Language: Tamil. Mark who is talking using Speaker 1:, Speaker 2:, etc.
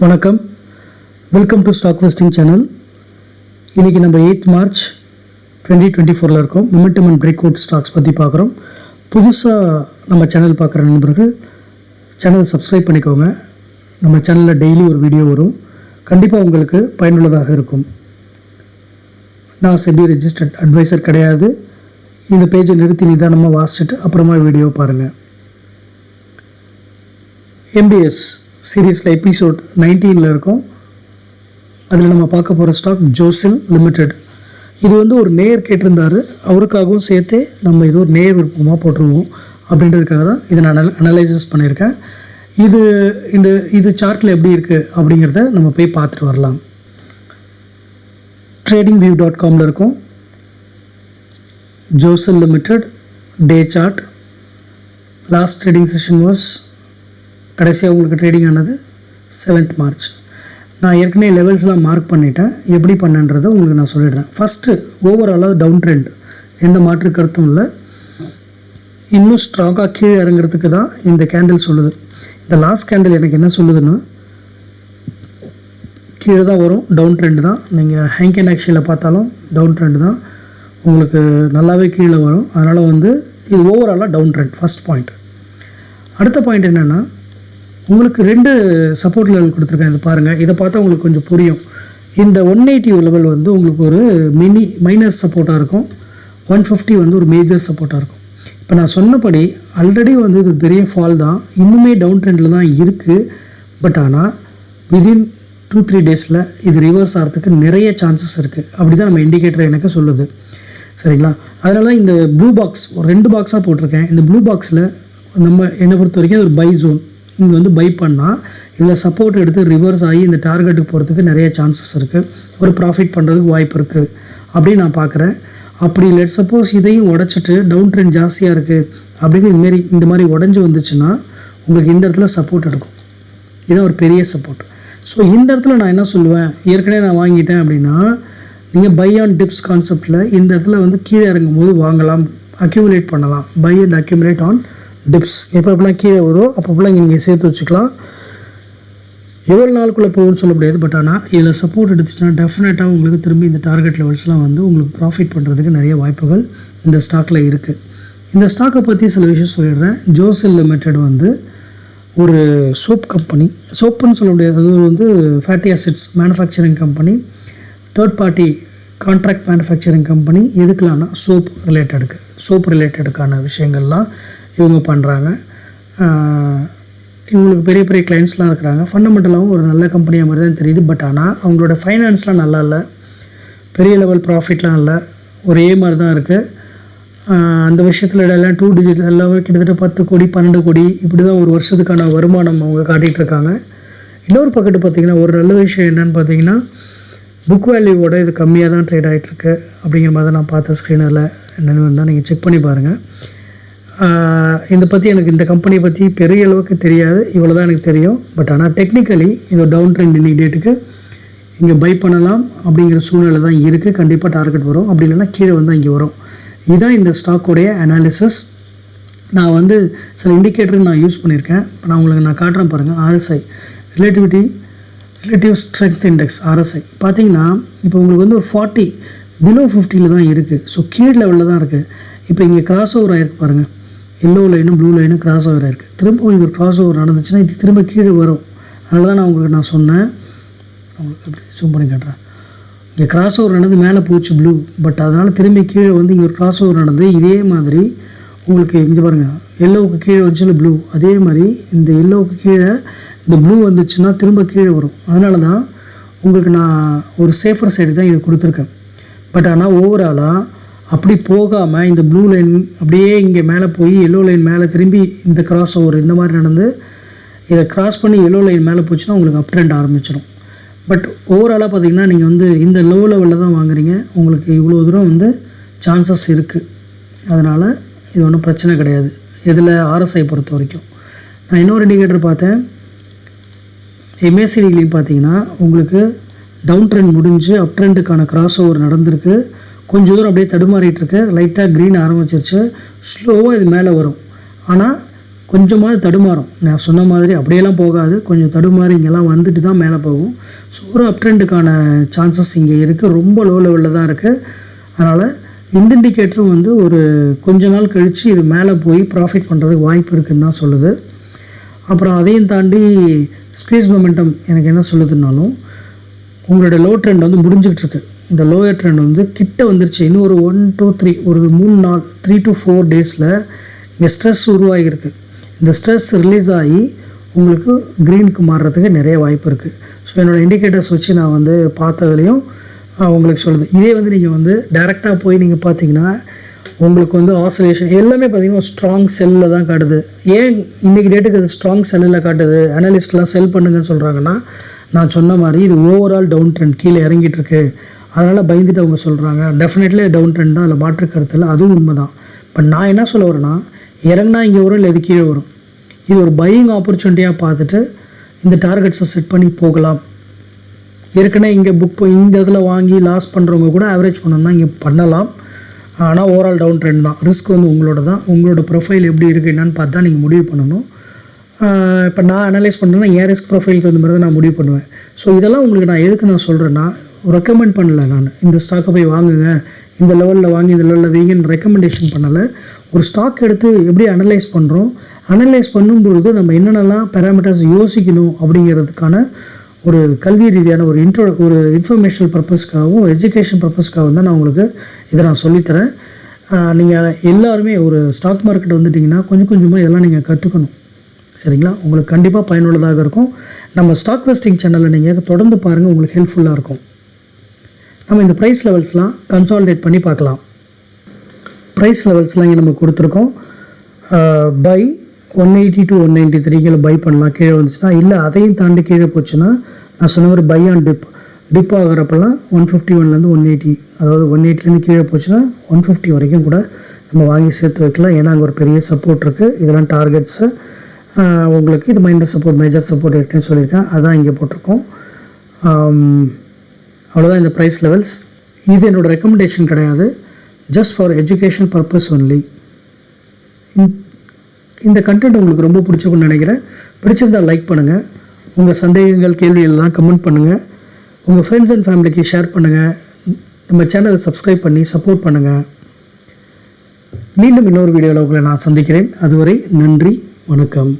Speaker 1: வணக்கம். Welcome to stock vesting channel இன்றைக்கி நம்ம எயித் மார்ச் டுவெண்ட்டி டுவெண்ட்டி ஃபோரில் இருக்கோம். Momentum and breakout stocks பற்றி பார்க்குறோம். புதுசாக நம்ம சேனல் பார்க்குற நண்பர்கள் சேனல் சப்ஸ்கிரைப் பண்ணிக்கோங்க. நம்ம சேனலில் டெய்லி ஒரு வீடியோ வரும். கண்டிப்பாக உங்களுக்கு பயனுள்ளதாக இருக்கும். நான் செபி ரெஜிஸ்டர்ட் அட்வைசர் கிடையாது. இந்த பேஜை நிறுத்தி நிதானமாக வாசிச்சுட்டு அப்புறமா வீடியோ பாருங்கள் எம்பிஎஸ் சீரீஸில் எபிசோட் நைன்டீனில் இருக்கும். அதில் நம்ம பார்க்க போகிற ஸ்டாக் ஜோசில் லிமிடெட் இது வந்து ஒரு நேயர் கேட்டிருந்தாரு. அவருக்காகவும் சேர்த்தே நம்ம இது ஒரு நேயர் விருப்பமாக போட்டுருவோம் அப்படின்றதுக்காக தான் இதை நான் அனலைசிஸ் பண்ணியிருக்கேன். இது இந்த இது சார்ட்டில் எப்படி இருக்குது அப்படிங்கிறத நம்ம போய் பார்த்துட்டு வரலாம். ட்ரேடிங் வியூ டாட் காமில் இருக்கும். Jocil limited day chart last trading session was கடைசியாக உங்களுக்கு ட்ரேடிங் ஆனது செவன்த் மார்ச் நான் ஏற்கனவே லெவல்ஸ்லாம் மார்க் பண்ணிட்டேன். எப்படி பண்ணன்றதை உங்களுக்கு நான் சொல்லிடுறேன். ஃபஸ்ட்டு ஓவராலாக டவுன் ட்ரெண்ட் எந்த மாற்று கருத்தும் இல்லை. இன்னும் ஸ்ட்ராங்காக கீழே இறங்குறதுக்கு தான் இந்த கேண்டில் சொல்லுது. இந்த லாஸ்ட் கேண்டில் எனக்கு என்ன சொல்லுதுன்னா கீழே தான் வரும். டவுன் ட்ரெண்ட் தான். நீங்கள் ஹேங்க் அண்ட் ஆக்ஷனில் பார்த்தாலும் டவுன் ட்ரெண்ட் தான். உங்களுக்கு நல்லாவே கீழே வரும். அதனால் வந்து இது ஓவராலாக டவுன் ட்ரெண்ட் ஃபஸ்ட் பாயிண்ட் அடுத்த பாயிண்ட் என்னென்னா உங்களுக்கு ரெண்டு சப்போர்ட் லெவல் கொடுத்துருக்கேன். இது பாருங்கள் இதை பார்த்தா உங்களுக்கு கொஞ்சம் புரியும். இந்த ஒன் எயிட்டி லெவல் வந்து உங்களுக்கு ஒரு மினி மைனர் சப்போர்ட்டாக இருக்கும். ஒன் ஃபிஃப்டி வந்து ஒரு மேஜர் சப்போர்ட்டாக இருக்கும். இப்போ நான் சொன்னபடி ஆல்ரெடி வந்து இது பெரிய ஃபால் தான். இன்னுமே டவுன் ட்ரெண்டில் தான் இருக்குது பட் ஆனால் விதின் டூ த்ரீ டேஸில் இது ரிவர்ஸ் ஆகிறதுக்கு நிறைய சான்சஸ் இருக்குது அப்படி தான் நம்ம இண்டிகேட்டர் எனக்கு சொல்லுது. சரிங்களா? அதனால தான் இந்த ப்ளூ பாக்ஸ் ஒரு ரெண்டு பாக்ஸாக போட்டிருக்கேன். இந்த ப்ளூ பாக்ஸில் நம்ம என்னை பொறுத்த வரைக்கும் அது ஒரு பை ஜோன் இங்கே வந்து பை பண்ணால் இதில் சப்போர்ட் எடுத்து ரிவர்ஸ் ஆகி இந்த டார்கெட்டுக்கு போகிறதுக்கு நிறைய சான்சஸ் இருக்குது ஒரு ப்ராஃபிட் பண்ணுறதுக்கு வாய்ப்பு இருக்குது அப்படின்னு நான் பார்க்குறேன் அப்படி லெட் சப்போஸ் இதையும் உடச்சிட்டு டவுன் ட்ரெண்ட் ஜாஸ்தியாக இருக்குது அப்படின்னு இதுமாரி இந்த மாதிரி உடஞ்சி வந்துச்சுன்னா உங்களுக்கு இந்த இடத்துல சப்போர்ட் எடுக்கும். இதுதான் ஒரு பெரிய சப்போர்ட் ஸோ இந்த இடத்துல நான் என்ன சொல்லுவேன்? ஏற்கனவே நான் வாங்கிட்டேன் அப்படின்னா நீங்கள் பை ஆன் டிப்ஸ் கான்செப்டில் இந்த இடத்துல வந்து கீழே இறங்கும் போது வாங்கலாம் அக்யூமுலேட் பண்ணலாம். Buy and accumulate on dips எப்போ எப்பெல்லாம் கீழே வருதோ அப்பப்பெல்லாம் நீங்கள் சேர்த்து வச்சுக்கலாம். எவ்வளோ நாளுக்குள்ளே போகும்னு சொல்ல முடியாது. பட் ஆனால் இதில் சப்போர்ட் எடுத்துச்சுன்னா டெஃபினட்டாக உங்களுக்கு திரும்பி இந்த டார்கெட் லெவல்ஸ்லாம் வந்து உங்களுக்கு ப்ராஃபிட் பண்ணுறதுக்கு நிறைய வாய்ப்புகள் இந்த ஸ்டாக்கில் இருக்குது இந்த ஸ்டாக்கை பற்றி சில விஷயம் சொல்லிடுறேன். ஜோசல் லிமிடெட் வந்து ஒரு சோப் கம்பெனி சோப்புன்னு சொல்ல முடியாது. அது வந்து fatty acids manufacturing company third party contract manufacturing company எதுக்கலாம்னா soap ரிலேட்டடுக்கு சோப் ரிலேட்டடுக்கான விஷயங்கள்லாம் இவங்க பண்ணுறாங்க இவங்களுக்கு பெரிய பெரிய கிளைண்ட்ஸ்லாம் இருக்கிறாங்க. ஃபண்டமெண்டலாகவும் ஒரு நல்ல கம்பெனியாக மாதிரி தான் தெரியுது. பட் ஆனால் அவங்களோட ஃபைனான்ஸ்லாம் நல்லா இல்லை. பெரிய லெவல் ப்ராஃபிட்லாம் இல்லை. ஒரே மாதிரி தான் இருக்குது அந்த விஷயத்தில் எல்லாம் டூ டிஜிட் எல்லாமே கிட்டத்தட்ட பத்து கோடி பன்னெண்டு கோடி இப்படி தான் ஒரு வருஷத்துக்கான வருமானம் அவங்க காட்டிகிட்டு இருக்காங்க. இன்னொரு பக்கத்து பார்த்திங்கன்னா ஒரு நல்ல விஷயம் என்னென்னு பார்த்தீங்கன்னா புக் வேல்யூவோட இது கம்மியாக தான் ட்ரேட் ஆகிட்டுருக்கு அப்படிங்கிற மாதிரி தான் நான் பார்த்த ஸ்க்ரீனரில் என்னென்னு இருந்தால் நீங்கள் செக் பண்ணி பாருங்கள் இதை பற்றி எனக்கு இந்த கம்பெனியை பற்றி பெரிய அளவுக்கு தெரியாது. இவ்வளோ தான் எனக்கு தெரியும். பட் ஆனால் டெக்னிக்கலி இது டவுன் ட்ரெண்ட் இன்னைக்கு டேட்டுக்கு இங்கே பை பண்ணலாம் அப்படிங்கிற சூழ்நிலை தான் இருக்குது கண்டிப்பாக டார்கெட் வரும். அப்படி இல்லைன்னா கீழே வந்து இங்கே வரும். இதுதான் இந்த ஸ்டாக்கோடைய அனாலிசிஸ் நான் வந்து சில இண்டிகேட்டர் நான் யூஸ் பண்ணியிருக்கேன். இப்போ நான் உங்களுக்கு நான் காட்டுறேன் பாருங்கள் RSI relativity relative strength index RSI பார்த்தீங்கன்னா இப்போ உங்களுக்கு வந்து ஒரு ஃபார்ட்டி பிலோ ஃபிஃப்டியில் தான் இருக்குது ஸோ கீழ் லெவலில் தான் இருக்குது இப்போ இங்கே கிராஸ் ஓவர் ஆகிருக்கு பாருங்கள் எல்லோ லைனும் ப்ளூ லைனும் கிராஸ் ஓவர் இருக்குது திரும்பவும் இங்கே கிராஸ் ஓவர் நடந்துச்சுன்னா இது திரும்ப கீழே வரும். அதனால தான் நான் உங்களுக்கு நான் சொன்னேன். உங்களுக்கு எப்படி ஜூம் பண்ணி காட்டுறேன். இங்கே கிராஸ் ஓவர் நடந்து மேலே போச்சு ப்ளூ பட் அதனால் திரும்பி கீழே வந்து இங்கே ஒரு கிராஸ் ஓவர் நடந்து இதே மாதிரி உங்களுக்கு இங்கே பாருங்கள் எல்லோவுக்கு கீழே வந்துச்சுல ப்ளூ அதே மாதிரி இந்த எல்லோவுக்கு கீழே இந்த ப்ளூ வந்துச்சுன்னா திரும்ப கீழே வரும். அதனால தான் உங்களுக்கு நான் ஒரு சேஃபர் சைடு தான் இது கொடுத்துருக்கேன். பட் ஆனால் ஓவராலாக அப்படி போகாமல் இந்த ப்ளூ லைன் அப்படியே இங்கே மேலே போய் எல்லோ லைன் மேலே திரும்பி இந்த கிராஸ் ஓவர் இந்த மாதிரி நடந்து இதை கிராஸ் பண்ணி எல்லோ லைன் மேலே போச்சுன்னா உங்களுக்கு அப் ட்ரெண்ட் ஆரம்பிச்சிடும் பட் ஓவராலாக பார்த்தீங்கன்னா நீங்கள் வந்து இந்த லோ லெவலில் தான் வாங்குறீங்க. உங்களுக்கு இவ்வளோ தூரம் வந்து சான்சஸ் இருக்குது அதனால் இது ஒன்றும் பிரச்சனை கிடையாது. இதில் ஆர்எஸ்ஐ பொறுத்த வரைக்கும். நான் இன்னொரு இண்டிகேட்டர் பார்த்தேன். எம்ஏசிடிலையும் பார்த்தீங்கன்னா உங்களுக்கு டவுன் ட்ரெண்ட் முடிஞ்சு அப் ட்ரெண்டுக்கான கிராஸ் ஓவர் நடந்திருக்கு. கொஞ்சம் தூரம் அப்படியே தடுமாறிட்டு இருக்கு லைட்டாக க்ரீன் ஆரம்பிச்சிருச்சு. ஸ்லோவாக இது மேலே வரும். ஆனால் கொஞ்சமாவது தடுமாறும். நான் சொன்ன மாதிரி அப்படியெல்லாம் போகாது. கொஞ்சம் தடுமாறி இங்கெல்லாம் வந்துட்டு தான் மேலே போகும். ஸோ ஒரு அப் ட்ரெண்டுக்கான சான்சஸ் இங்கே இருக்குது ரொம்ப லோ லெவலில் தான் இருக்குது அதனால் இந்த இண்டிகேட்டரும் வந்து ஒரு கொஞ்ச நாள் கழித்து இது மேலே போய் ப்ராஃபிட் பண்ணுறதுக்கு வாய்ப்பு இருக்குதுன்னு தான் சொல்லுது. அப்புறம் அதையும் தாண்டி ஸ்பேஸ் மொமெண்டம் எனக்கு என்ன சொல்லுதுன்னாலும் உங்களோட லோ ட்ரெண்ட் வந்து முடிஞ்சிக்கிட்டு இருக்கு இந்த லோயர் ட்ரெண்ட் வந்து கிட்ட வந்துருச்சு. இன்னும் ஒரு ஒன் டூ த்ரீ ஒரு மூணு நாள் த்ரீ டு ஃபோர் டேஸில் இங்கே ஸ்ட்ரெஸ் உருவாகியிருக்கு. இந்த ஸ்ட்ரெஸ் ரிலீஸ் ஆகி உங்களுக்கு க்ரீனுக்கு மாறுறதுக்கு நிறைய வாய்ப்பு இருக்குது ஸோ என்னோடய இண்டிகேட்டர்ஸ் வச்சு நான் வந்து பார்த்ததுலேயும் உங்களுக்கு சொல்லுது இதே வந்து நீங்கள் வந்து டைரெக்டாக போய் நீங்கள் பார்த்தீங்கன்னா உங்களுக்கு வந்து ஆசோலேஷன் எல்லாமே பார்த்தீங்கன்னா ஸ்ட்ராங் செல்லில் தான் காட்டுது. ஏன் இன்றைக்கி டேட்டுக்கு அது ஸ்ட்ராங் செல்லில் காட்டுது? அனலிஸ்ட்லாம் செல் பண்ணுங்கன்னு சொல்கிறாங்கன்னா நான் சொன்ன மாதிரி இது ஓவரால் டவுன் ட்ரெண்ட் கீழே இறங்கிட்டு இருக்கு. அதனால் பயந்துட்டு அவங்க சொல்கிறாங்க டெஃபினெட்லி டவுன் ட்ரெண்ட் தான். அதில் மாற்று கருத்தில் அதுவும் உண்மை தான் பட் நான் என்ன சொல்ல வரேன்னா இறங்கினா இங்கே வரும் இல்லை இது கீழே வரும்? இது ஒரு பையிங் ஆப்பர்ச்சுனிட்டியாக பார்த்துட்டு இந்த டார்கெட்ஸை செட் பண்ணி போகலாம். ஏற்கனவே இங்கே புக் இந்த இதில் வாங்கி லாஸ் பண்ணுறவங்க கூட ஆவரேஜ் பண்ணணும்னா இங்கே பண்ணலாம். ஆனால் ஓவரால் டவுன் ட்ரெண்ட் தான். ரிஸ்க் வந்து உங்களோட தான். உங்களோட ப்ரொஃபைல் எப்படி இருக்குது என்னன்னு பார்த்து தான் நீங்கள் முடிவு பண்ணணும். இப்போ நான் அனலைஸ் பண்ணுறேன்னா என் ரிஸ்க் ப்ரொஃபைல் தகுந்த மாதிரி தான் நான் முடிவு பண்ணுவேன். ஸோ இதெல்லாம் உங்களுக்கு நான் எதுக்கு நான் சொல்கிறேன்னா ரெக்கமெண்ட் பண்ணல நான். இந்த ஸ்டாக்கை போய் வாங்குங்க. இந்த லெவலில் வாங்கி இந்த லெவலில் வீங்கன்னு ரெக்கமெண்டேஷன் பண்ணலை. ஒரு ஸ்டாக் எடுத்து எப்படி அனலைஸ் பண்ணுறோம் அனலைஸ் பண்ணும்பொழுது நம்ம என்னென்னலாம் பேராமீட்டர்ஸ் யோசிக்கணும் அப்படிங்கிறதுக்கான ஒரு கல்வி ரீதியான ஒரு இன்ட்ரோ ஒரு இன்ஃபர்மேஷனல் பர்பஸ்க்காகவும் எஜுகேஷன் பர்பஸ்க்காகவும் தான் நான் உங்களுக்கு இதை நான் சொல்லித்தரேன். நீங்கள் எல்லாருமே ஒரு ஸ்டாக் மார்க்கெட் வந்துட்டிங்கன்னா கொஞ்சம் கொஞ்சமாக இதெல்லாம் நீங்கள் கற்றுக்கணும் சரிங்களா? உங்களுக்கு கண்டிப்பாக பயனுள்ளதாக இருக்கும். நம்ம ஸ்டாக் வெஸ்டிங் சேனலை நீங்கள் தொடர்ந்து பாருங்கள் உங்களுக்கு ஹெல்ப்ஃபுல்லாக இருக்கும். நம்ம இந்த ப்ரைஸ் லெவல்ஸ்லாம் கன்சாலிடேட் பண்ணி பார்க்கலாம். ப்ரைஸ் லெவல்ஸ்லாம் இங்கே நம்ம கொடுத்துருக்கோம். Buy one eighty to one ninety கீழே பை பண்ணலாம். கீழே வந்துச்சுன்னா இல்லை அதையும் தாண்டி கீழே போச்சுன்னா நான் சொன்ன மாதிரி பை ஆன் டிப் டிப் ஆகிறப்பெல்லாம் ஒன் ஃபிஃப்டி ஒன்லேருந்து ஒன் எயிட்டி அதாவது ஒன் எயிட்டிலேருந்து கீழே போச்சுன்னா ஒன் ஃபிஃப்டி வரைக்கும் கூட நம்ம வாங்கி சேர்த்து வைக்கலாம். ஏன்னா அங்கே ஒரு பெரிய சப்போர்ட் இருக்குது இதெல்லாம் டார்கெட்ஸு உங்களுக்கு இது மைனர் சப்போர்ட் மேஜர் சப்போர்ட் இருக்குன்னு சொல்லியிருக்கேன். அதான் இங்கே போட்டிருக்கோம். அவ்வளோதான் இந்த ப்ரைஸ் லெவல்ஸ் இது என்னோட ரெக்கமெண்டேஷன் கிடையாது. Just for education purpose only இந்த கண்டென்ட் உங்களுக்கு ரொம்ப பிடிச்சிருக்குன்னு நினைக்கிறேன். பிடிச்சிருந்தா லைக் பண்ணுங்கள் உங்கள் சந்தேகங்கள் கேள்விகள்லாம் கமெண்ட் பண்ணுங்கள் உங்கள் ஃப்ரெண்ட்ஸ் அண்ட் ஃபேமிலிக்கு ஷேர் பண்ணுங்கள் நம்ம சேனலை சப்ஸ்கிரைப் பண்ணி சப்போர்ட் பண்ணுங்கள் மீண்டும் இன்னொரு வீடியோவில் உங்களை நான் சந்திக்கிறேன். அதுவரை நன்றி வணக்கம்.